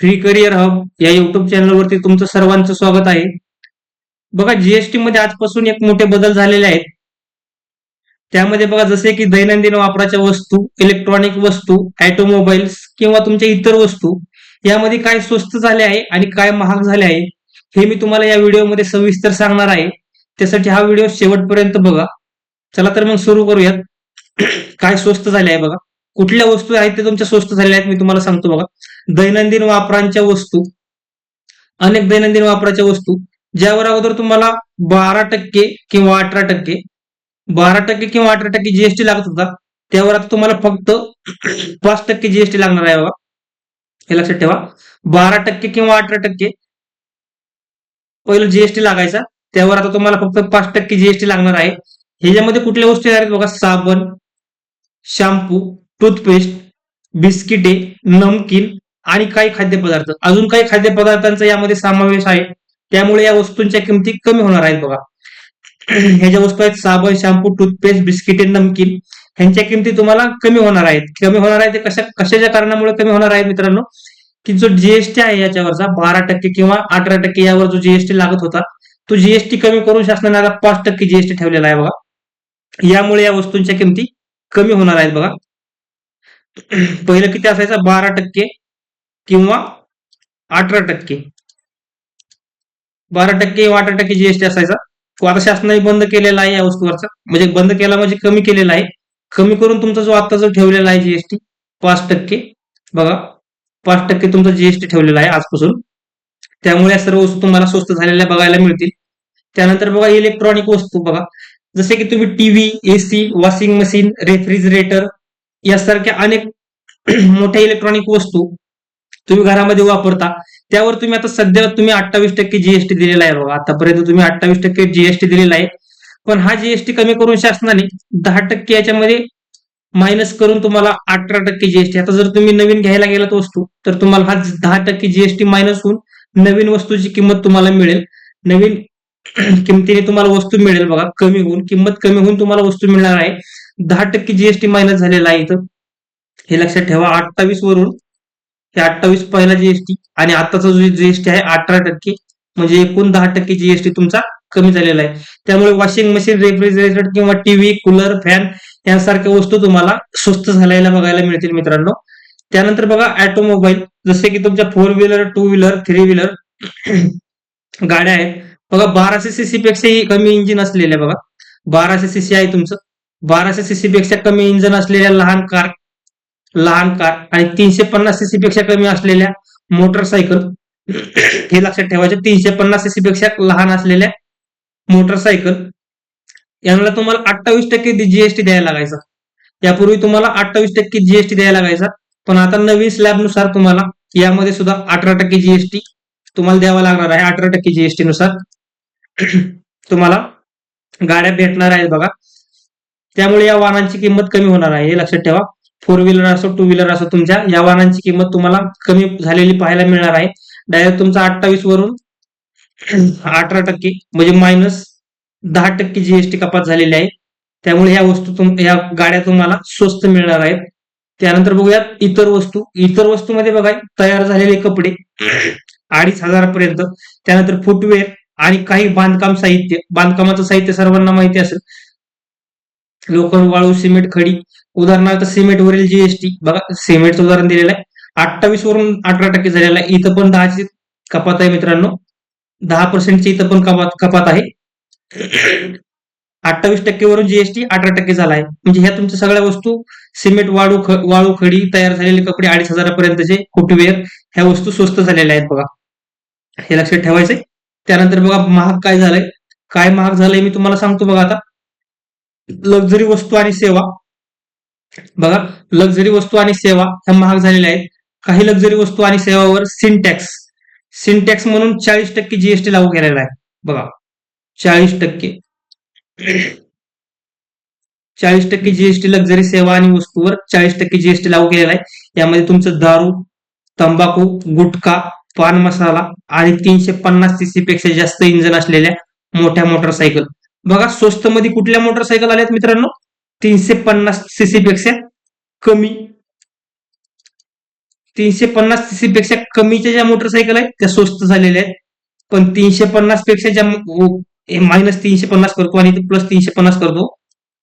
Free career hub या YouTube चॅनलवरती तुमचं सर्वांचं स्वागत आहे. बघा जीएसटी मध्ये आजपासून एक मोठे बदल झालेले आहेत. त्यामध्ये बघा जसे की दैनंदिन वापराच्या वस्तू इलेक्ट्रॉनिक वस्तू ऑटोमोबाईल्स किंवा तुमच्या इतर वस्तू यामध्ये काय स्वस्त झाले आहे आणि काय महाग झाले आहे हे मी तुम्हाला या व्हिडिओमध्ये सविस्तर सांगणार आहे. त्यासाठी हा व्हिडिओ शेवटपर्यंत बघा. चला तर मग सुरू करूयात. काय स्वस्त झाले आहे बघा. कुठल्या वस्तू आहेत ते तुमच्या स्वस्त झालेल्या आहेत मी तुम्हाला सांगतो बघा. दैनंदिन वापरांच्या वस्तू अनेक दैनंदिन वापराच्या वस्तू ज्यावर अगोदर तुम्हाला बारा टक्के किंवा अठरा टक्के बारा टक्के किंवा अठरा टक्के जीएसटी लागत होता. त्यावर आता तुम्हाला फक्त पाच टक्के जीएसटी लागणार आहे बाबा हे लक्षात ठेवा. बारा टक्के किंवा अठरा टक्के पहिलं जीएसटी लागायचा. त्यावर आता तुम्हाला फक्त पाच टक्के जीएसटी लागणार आहे. ह्याच्यामध्ये कुठल्या वस्तू येणार आहेत बघा? साबण शॅम्पू टूथपेस्ट बिस्किटे नमकीन आणि काही खाद्यपदार्थ. अजून काही खाद्यपदार्थांचा यामध्ये समावेश आहे. त्यामुळे या वस्तूंच्या किमती कमी होणार आहेत बघा. ह्या ज्या वस्तू आहेत साबण शॅम्पू टूथपेस्ट बिस्किटे नमकीन ह्यांच्या किमती तुम्हाला कमी होणार आहेत. कमी होणार आहेत ते कशा कशाच्या कारणामुळे कमी होणार आहेत मित्रांनो? की जो जीएसटी आहे याच्यावरचा बारा टक्के किंवा अठरा टक्के यावर जो जीएसटी लागत होता तो जीएसटी कमी करून शासनाने आता पाच टक्के जीएसटी ठेवलेला आहे बघा. यामुळे या वस्तूंच्या किमती कमी होणार आहेत बघा. पहिलं किती असायचं? बारा टक्के. किंवा अठरा टक्के. बारा टक्के किंवा अठरा टक्के जीएसटी असायचा. तो आता शासनाने बंद केलेला आहे या वस्तूवरचा. म्हणजे बंद केला म्हणजे कमी केलेला आहे. कमी करून तुमचा जो आता जो ठेवलेला आहे जीएसटी पाच टक्के. बघा पाच टक्के तुमचा जीएसटी ठेवलेला आहे आजपासून. त्यामुळे या सर्व वस्तू तुम्हाला स्वस्त झालेल्या बघायला मिळतील. त्यानंतर बघा इलेक्ट्रॉनिक वस्तू बघा. जसे की तुम्ही TV AC washing machine refrigerator यासारख्या अनेक मोठ्या इलेक्ट्रॉनिक वस्तू तुम्ही घरामध्ये वापरता त्यावर तुम्ही आता सध्या तुम्ही अठ्ठावीस टक्के जीएसटी दिलेला आहे बघा. आतापर्यंत तुम्ही अठ्ठावीस टक्के जीएसटी दिलेला आहे. पण हा जीएसटी कमी करून शासनाने दहा टक्के याच्यामध्ये मायनस करून तुम्हाला अठरा टक्के जीएसटी आता जर तुम्ही नवीन घ्यायला गेलात वस्तू तर तुम्हाला हा दहा टक्के जीएसटी मायनस होऊन नवीन वस्तूची किंमत तुम्हाला मिळेल. नवीन किमतीने तुम्हाला वस्तू मिळेल बघा. कमी होऊन किंमत कमी होऊन तुम्हाला वस्तू मिळणार आहे. दहा टक्के जीएसटी मायनस झालेला आहे इथं. हे लक्षात ठेवा. अठ्ठावीस वरून ते अठ्ठावीस पहिला जीएसटी आणि आताचा जो जीएसटी आहे अठरा टक्के म्हणजे एकूण दहा टक्के जीएसटी तुमचा कमी झालेला आहे. त्यामुळे वॉशिंग मशीन रेफ्रिजरेटर किंवा टीव्ही कूलर फॅन यासारख्या वस्तू तुम्हाला स्वस्त झालेल्या बघायला मिळतील मित्रांनो. त्यानंतर बघा ऑटोमोबाईल जसे की तुमच्या four wheeler two wheeler three wheeler गाड्या आहेत. बघा बाराशे सीसी पेक्षाही कमी इंजिन असलेल्या बघा. बाराशे सीसी आहे तुमचं. बाराशे सीसी पेक्षा कमी इंजिन असलेल्या लहान कार लहान कार आणि तीनशे पन्नास सीसी पेक्षा कमी असलेल्या मोटरसायकल हे लक्षात ठेवायचे. तीनशे पन्नास सीसी पेक्षा लहान असलेल्या मोटरसायकल यांना तुम्हाला अठ्ठावीस टक्के जीएसटी द्यायला लागायचा. यापूर्वी तुम्हाला अठ्ठावीस टक्के जीएसटी द्यायला लागायचा. पण आता नवीन स्लॅबनुसार तुम्हाला यामध्ये सुद्धा अठरा टक्के जीएसटी तुम्हाला द्यावा लागणार आहे. अठरा टक्के जीएसटी नुसार तुम्हाला गाड्या भेटणार आहेत बघा. त्यामुळे या वाहनांची किंमत कमी होणार आहे हे लक्षात ठेवा. फोर व्हीलर असो टू व्हीलर असो तुमच्या या वाहनांची किंमत तुम्हाला कमी झालेली पाहायला मिळणार आहे. डायरेक्ट तुमचा अठ्ठावीस वरून अठरा टक्के म्हणजे मायनस दहा टक्के जीएसटी कपात झालेली आहे. त्यामुळे ह्या वस्तू तुम या गाड्या तुम्हाला स्वस्त मिळणार आहेत. त्यानंतर बघूयात इतर वस्तू. इतर वस्तूमध्ये बघा तयार झालेले कपडे अडीच हजारापर्यंत. त्यानंतर फुटवेअर आणि काही बांधकाम साहित्य. बांधकामाचं साहित्य सर्वांना माहिती असेल. लोखंड वाळू सिमेंट खडी. उदाहरणार्थ सिमेंटवरील जीएसटी बघा सिमेंटचं उदाहरण दिलेलं आहे. अठ्ठावीस वरून अठरा टक्के झालेलं आहे. इथं पण दहाची कपात आहे मित्रांनो. दहा पर्सेंटची इथं पण कपात कपात आहे. अठ्ठावीस टक्केवरून जीएसटी अठरा टक्के झाला आहे. म्हणजे ह्या तुमच्या सगळ्या वस्तू सिमेंट वाळू वाळू खडी तयार झालेले कपडे अडीच हजारापर्यंतचे फुटवेअर ह्या वस्तू स्वस्त झालेल्या आहेत बघा. हे लक्षात ठेवायचंय. त्यानंतर बघा महाग काय झालंय? काय महाग झालंय मी तुम्हाला सांगतो बघा आता. लक्झरी वस्तू आणि सेवा. बघा लक्झरी वस्तू आणि सेवा ह्या महाग झालेल्या आहेत. काही लक्झरी वस्तू आणि सेवावर सिंटॅक्स सिंटॅक्स म्हणून चाळीस टक्के जीएसटी लागू केलेला आहे. बघा चाळीस टक्के. चाळीस टक्के जीएसटी लक्झरी सेवा आणि वस्तूवर चाळीस टक्के जीएसटी लागू केलेला आहे. यामध्ये तुमचं दारू तंबाखू गुटखा पान मसाला आणि तीनशे पन्नास सीसी पेक्षा जास्त इंजन असलेल्या मोठ्या मोटरसायकल बघा स्वस्त मध्ये कुठल्या मोटरसायकल आल्यात मित्रांनो? तीनशे पन्नास सीसी पेक्षा कमी. तीनशे पन्नास सीसी पेक्षा कमीच्या ज्या मोटरसायकल आहेत त्या स्वस्त झालेल्या आहेत. पण तीनशे पन्नासपेक्षा ज्या मायनस तीनशे पन्नास करतो आणि प्लस तीनशे पन्नास करतो.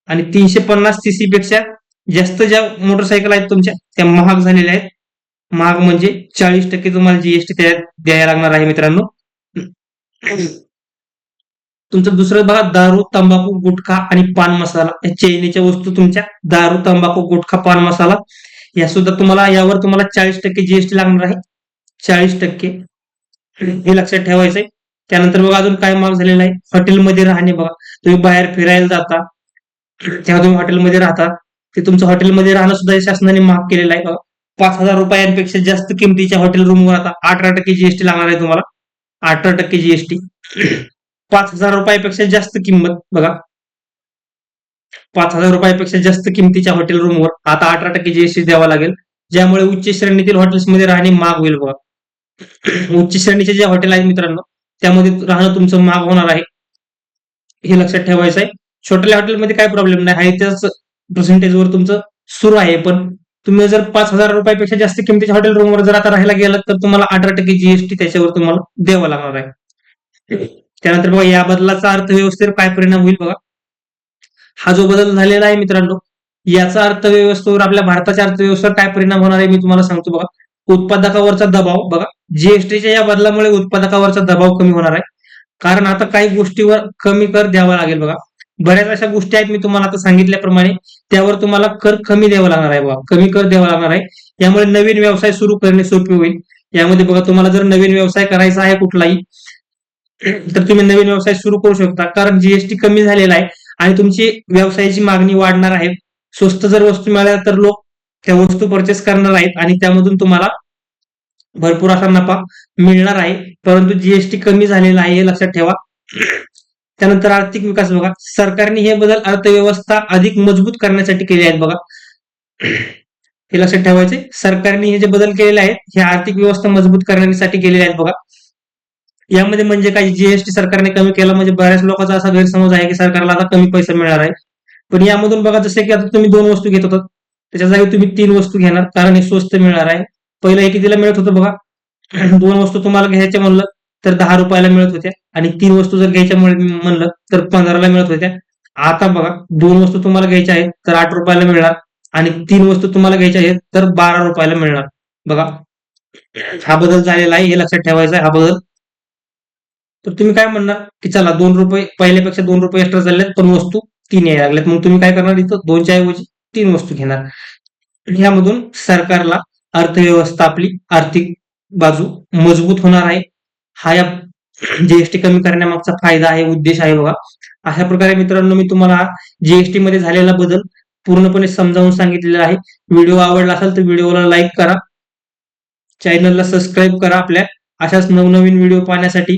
आणि तीनशे पन्नास सीसी पेक्षा जास्त ज्या मोटरसायकल आहेत तुमच्या त्या महाग झालेल्या आहेत. महाग म्हणजे चाळीस टक्के तुम्हाला जीएसटी द्यायला लागणार आहे मित्रांनो. तुमचं दुसरं बघा दारू तंबाखू गुटखा आणि पान मसाला. या चैनीच्या वस्तू तुमच्या दारू तंबाखू गुटखा पान मसाला. या सुद्धा तुम्हाला यावर तुम्हाला चाळीस टक्के जीएसटी लागणार आहे. चाळीस टक्के. हे लक्षात ठेवायचंय. त्यानंतर बघा अजून काय माल झालेला आहे? हॉटेलमध्ये राहणे बघा. तुम्ही बाहेर फिरायला जाता. तेव्हा तुम्ही हॉटेलमध्ये राहता. ते तुमचं हॉटेलमध्ये राहणं सुद्धा शासनाने माफ केलेलं आहे. बघा पाच हजार रुपयांपेक्षा जास्त किमतीच्या हॉटेल रूमवर आता अठरा टक्के जीएसटी लागणार आहे तुम्हाला. अठरा टक्के जीएसटी पाच हजार रुपयापेक्षा जास्त किंमत बघा. पाच हजार रुपयापेक्षा जास्त किमतीच्या हॉटेल रूमवर आता अठरा टक्के जीएसटी द्यावा लागेल. ज्यामुळे उच्च श्रेणीतील हॉटेल्समध्ये राहणे महाग होईल बघा. उच्च श्रेणीचे जे हॉटेल आहेत मित्रांनो त्यामध्ये राहणं तुमचं महाग होणार आहे. हे लक्षात ठेवायचं आहे. छोट्या हॉटेलमध्ये काय प्रॉब्लेम नाही आहे त्याच पर्सेंटेजवर तुमचं सुरू आहे. पण तुम्ही जर पाच हजार रुपयापेक्षा जास्त किमतीच्या हॉटेल रूमवर जर आता राहायला गेलात तर तुम्हाला अठरा टक्के जीएसटी त्याच्यावर तुम्हाला द्यावा लागणार आहे. त्यानंतर बघा या बदलाचा अर्थव्यवस्थेवर काय परिणाम होईल बघा. हा जो बदल झालेला आहे मित्रांनो याचा अर्थव्यवस्थेवर आपल्या भारताच्या अर्थव्यवस्थेवर काय परिणाम होणार आहे मी तुम्हाला सांगतो बघा. उत्पादकावरचा दबाव बघा. जीएसटीच्या या बदलामुळे उत्पादकावरचा दबाव कमी होणार आहे. कारण आता काही गोष्टीवर कमी कर द्यावा लागेल बघा. बऱ्याच अशा गोष्टी आहेत मी तुम्हाला आता सांगितल्याप्रमाणे. त्यावर तुम्हाला कर कमी द्यावा लागणार आहे बघा. कमी कर द्यावा लागणार आहे. यामुळे नवीन व्यवसाय सुरू करणे सोपे होईल. यामध्ये बघा तुम्हाला जर नवीन व्यवसाय करायचा आहे कुठलाही तर तुम्ही नवीन व्यवसाय सुरू करू शकता. कारण जीएसटी कमी झालेला आहे आणि तुमची व्यवसायाची मागणी वाढणार आहे. स्वस्त जर वस्तू मिळाल्या तर लोक त्या वस्तू परचेस करणार आहेत आणि त्यामधून तुम्हाला भरपूर असा नफा मिळणार आहे. परंतु जीएसटी कमी झालेला आहे हे लक्षात ठेवा. त्यानंतर आर्थिक विकास बघा. सरकारने हे बदल अर्थव्यवस्था अधिक मजबूत करण्यासाठी केले आहेत बघा. हे लक्षात ठेवायचे सरकारने हे जे बदल केलेले आहेत हे आर्थिक व्यवस्था मजबूत करण्यासाठी केलेले आहेत बघा. यामध्ये म्हणजे काय जीएसटी सरकारने कमी केला म्हणजे बऱ्याच लोकांचा असा गैरसमज आहे की सरकारला आता कमी पैसे मिळणार आहे. पण यामधून बघा जसे की आता तुम्ही दोन वस्तू घेत होतात त्याच्या जागी तुम्ही तीन वस्तू घेणार कारण हे स्वस्त मिळणार आहे. पहिलं हे कितीला मिळत होतं बघा? दोन वस्तू तुम्हाला घ्यायच्या म्हणलं तर दहा रुपयाला मिळत होत्या. आणि तीन वस्तू जर घ्यायच्या म्हणलं तर पंधराला मिळत होत्या. आता बघा दोन वस्तू तुम्हाला घ्यायच्या आहेत तर आठ रुपयाला मिळणार. आणि तीन वस्तू तुम्हाला घ्यायच्या आहेत तर बारा रुपयाला मिळणार. बघा हा बदल झालेला आहे हे लक्षात ठेवायचा आहे हा बदल तर तुम्ही काय म्हणणार? की चला दोन रुपये पहिल्यापेक्षा दोन रुपये एक्स्ट्रा झालेत पण वस्तू तीन यायला लागल्यात. मग तुम्ही काय करणार इथं? दोनच्या ऐवजी तीन वस्तू घेणार. ह्यामधून सरकारला अर्थव्यवस्था आपली आर्थिक बाजू मजबूत होणार आहे. हा या जीएसटी कमी करण्यामागचा फायदा आहे उद्देश आहे बघा. अशा प्रकारे मित्रांनो मी तुम्हाला जीएसटी मध्ये झालेला बदल पूर्णपणे समजावून सांगितलेला आहे. व्हिडिओ आवडला असेल तर व्हिडिओला लाईक करा. चॅनलला सबस्क्राईब करा आपल्या. अशाच नवनवीन व्हिडिओ पाहण्यासाठी